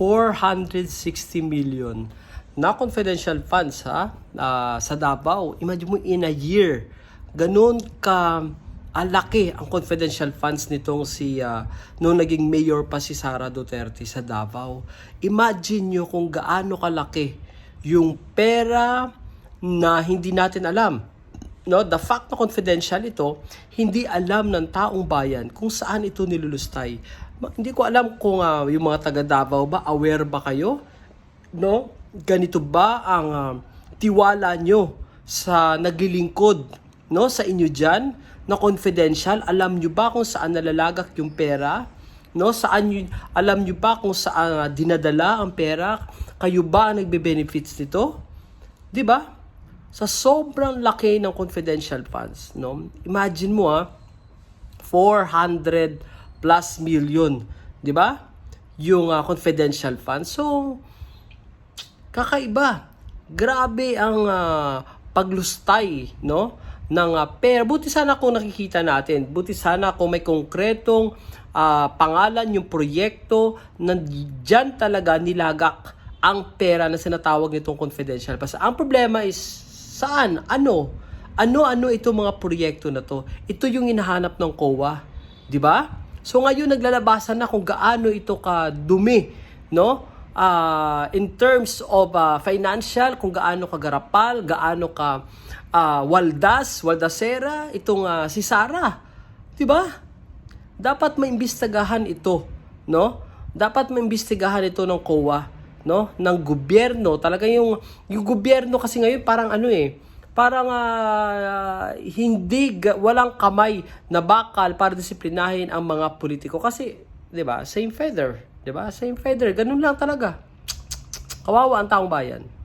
460 million na confidential funds ha ah, sa Davao. Imagine mo in a year, ganun ka alaki ang confidential funds nitong si ah, nung naging mayor pa si Sara Duterte sa Davao. Imagine nyo kung gaano kalaki yung pera na hindi natin alam no, the fact na confidential ito, hindi alam ng taong bayan kung saan ito nilulustay. Hindi ko alam kung ah, yung mga taga Davao ba, aware ba kayo? No? Ganito ba ang ah, tiwala nyo sa naglilingkod no, sa inyo dyan na confidential? Alam nyo ba kung saan nalalagak yung pera? No, saan yun, alam nyo ba kung saan ah, dinadala ang pera? Kayo ba ang nagbe-benefits nito? 'Di ba? Sa sobrang laki ng confidential funds, no? Imagine mo ah, 400 plus million, 'di ba? Yung ah, confidential funds. So kakaiba. Grabe ang ah, paglustay, no? ng ah, pera. Buti sana kung nakikita natin. Buti sana kung may konkretong ah, pangalan yung proyekto na dyan talaga nilagak ang pera na sinatawag nitong confidential. Basta ang problema is saan? Ano? Ano-ano itong mga proyekto na to? Ito yung hinahanap ng COA. Di ba? So ngayon naglalabasan na kung gaano ito ka dumi, no? Ah, in terms of ah, financial, kung gaano ka garapal, gaano ka ah, waldas, waldasera, itong ah, si Sara. 'Di ba? Dapat maimbestagahan ito, no? Dapat maimbestagahan ito ng COA, no? Ng gobyerno. Talaga yung yung gobyerno kasi ngayon parang ano eh, parang ah, hindi walang kamay na bakal para disiplinahin ang mga politiko kasi 'di ba? Same feather, 'di ba? Same feather, ganun lang talaga. Kawawa ang taong bayan.